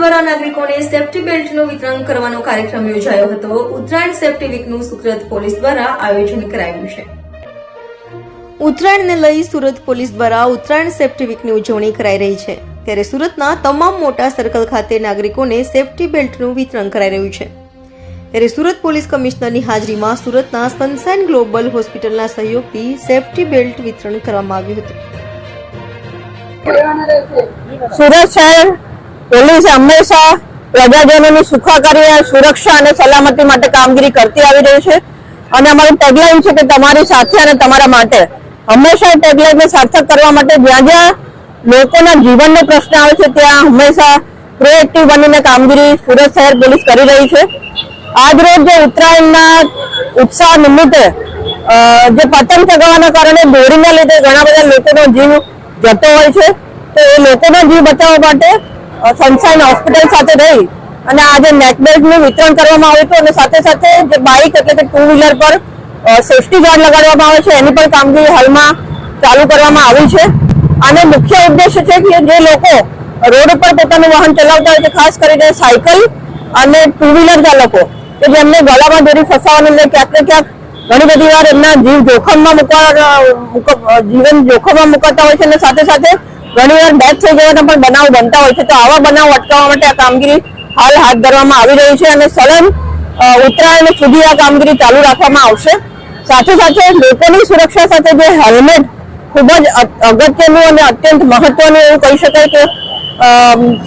દ્વારા નાગરિકોને સેફટી બેલ્ટનું વિતરણ કરવાનો કાર્યક્રમ યોજાયો હતો. ઉત્તરાયણ સેફટી વીકનું સુરત પોલીસ દ્વારા આયોજન કરાયું છે. ઉત્તરાયણને લઈ સુરત પોલીસ દ્વારા ઉત્તરાયણ સેફટી વીકની ઉજવણી કરાઈ રહી છે. ત્યારે સુરતના તમામ મોટા સર્કલ ખાતે નાગરિકોને સેફટી બેલ્ટનું વિતરણ કરાઈ રહ્યું છે. ત્યારે સુરત પોલીસ કમિશનરની હાજરીમાં સુરતના સનસાઇન ગ્લોબલ હોસ્પિટલના સહયોગથી સેફટી બેલ્ટ વિતરણ કરવામાં આવ્યું હતું. સુરત શહેર પોલીસ હંમેશા પ્રજાજનોની સુખાકારી સુરક્ષા અને સલામતી માટે કામગીરી કરતી આવી રહી છે. અને અમારું ટેગલાઇન છે કે તમારી સાથે અને તમારા માટે. હંમેશા ટેગલાઇનને સાર્થક કરવા માટે જ્યાં જ્યાં લોકોના જીવનનો પ્રશ્ન આવે છે, ત્યાં હંમેશા પ્રોએક્ટિવ બનીને કામગીરી સુરત શહેર પોલીસ કરી રહી છે. આજરોજ જે ઉત્તરાયણના ઉત્સાહ નિમિત્તે જે પતંગ ચગાવવાના કારણે દોરીના લીધે ઘણા બધા લોકોનો જીવ જતો હોય છે. તો એ લોકોનો જીવ બચાવવા માટે સનશાઇન હોસ્પિટલ સાથે રહી અને આજે નેકબેલ્ટનું વિતરણ કરવામાં આવ્યું હતું અને સાથે સાથે જે બાઇક એટલે કે ટુ વ્હીલર પર સેફટી ગાર્ડ લગાડવામાં આવે છે, એની પણ કામગીરી હાલમાં ચાલુ કરવામાં આવી છે. અને મુખ્ય ઉદ્દેશ્ય છે કે જે લોકો રોડ ઉપર પોતાનું વાહન ચલાવતા હોય છે, ખાસ કરીને સાયકલ અને ટુ વ્હીલર ચાલકો, કે જેમને ગળામાં દોરી ફસાવાનું લીધે ક્યાંક ક્યાંક ઘણી બધી વાર એમના જીવ જોખમમાં મૂકવા જીવન જોખમમાં મુકાતા હોય છે અને સાથે સાથે ઘણી વાર ડેથ થઈ જવાના પણ બનાવ બનતા હોય છે. તો આવા બનાવ અટકાવવા માટે આ કામગીરી હાલ હાથ ધરવામાં આવી રહી છે અને સલન ઉત્તરાયણ સુધી આ કામગીરી ચાલુ રાખવામાં આવશે. સાથે સાથે લોકોની સુરક્ષા સાથે જે હેલ્મેટ ખૂબ જ અગત્યનું અને અત્યંત મહત્વનું એવું કહી શકાય કે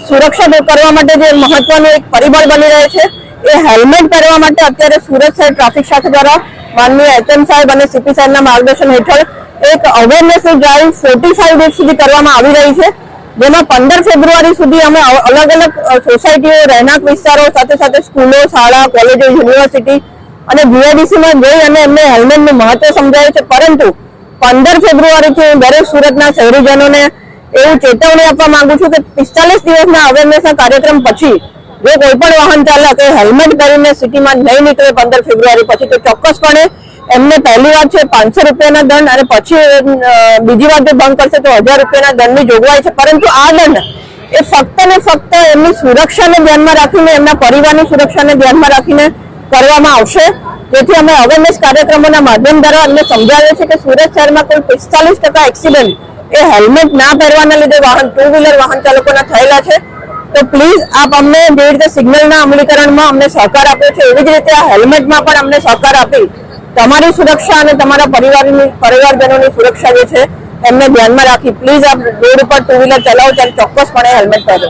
સુરક્ષા કરવા માટે જે મહત્વનું એક પરિબળ બની રહે છે, એ હેલ્મેટ પહેરવા માટે અત્યારે સુરત શહેર ટ્રાફિક શાખા દ્વારા માનનીય એચએમ સાહેબ અને સીપી સાહેબના માર્ગદર્શન હેઠળ એક awareness drive forty five days સુધી કરવામાં આવી રહી છે. જેમાં પંદર ફેબ્રુઆરી સુધી અમે અલગ અલગ સોસાયટીઓ રહેણાંક વિસ્તારો સાથે સાથે સ્કૂલો, શાળા કોલેજો યુનિવર્સિટી અને GIDC જઈ અને એમને હેલ્મેટનું મહત્વ સમજાવે છે. પરંતુ પંદર ફેબ્રુઆરીથી હું દરેક સુરતના શહેરીજનોને એવું ચેતવણી આપવા માંગુ છું કે પિસ્તાલીસ દિવસના અવેરનેસના કાર્યક્રમ પછી જો કોઈ પણ વાહન ચાલક એ હેલ્મેટ પહેરીને સિટીમાં નહીં નીકળે પંદર ફેબ્રુઆરી પછી, તો ચોક્કસપણે એમને પહેલી વાર છે પાંચસો રૂપિયાના દંડ અને પછી બીજી વાર જો ભંગ કરશે તો હજાર રૂપિયાના દંડની જોગવાઈ છે. પરંતુ આ દંડ એ ફક્ત ને ફક્ત એમની સુરક્ષાને ધ્યાનમાં રાખીને, એમના પરિવારની સુરક્ષાને ધ્યાનમાં રાખીને કરવામાં આવશે. તેથી અમે અવેરનેસ કાર્યક્રમોના માધ્યમ દ્વારા અમને સમજાવીએ છીએ કે સુરત શહેરમાં કુલ પિસ્તાલીસ ટકા એક્સિડન્ટ એ હેલ્મેટ ના પહેરવાના લીધે વાહન ટુ વ્હીલર વાહન ચાલકોના થયેલા છે. તો પ્લીઝ આપ અમને જે રીતે સિગ્નલના અમલીકરણમાં અમને સહકાર આપ્યો છે, એવી જ રીતે આ હેલ્મેટમાં પણ અમને સહકાર આપી તમારી સુરક્ષા અને તમારા પરિવારની પરિવારજનોની સુરક્ષા જે છે, એમને ધ્યાનમાં રાખી પ્લીઝ આપ રોડ ઉપર ટુ વ્હીલર ચલાવો, ત્યારે ચોક્કસપણે હેલ્મેટ પહેરો.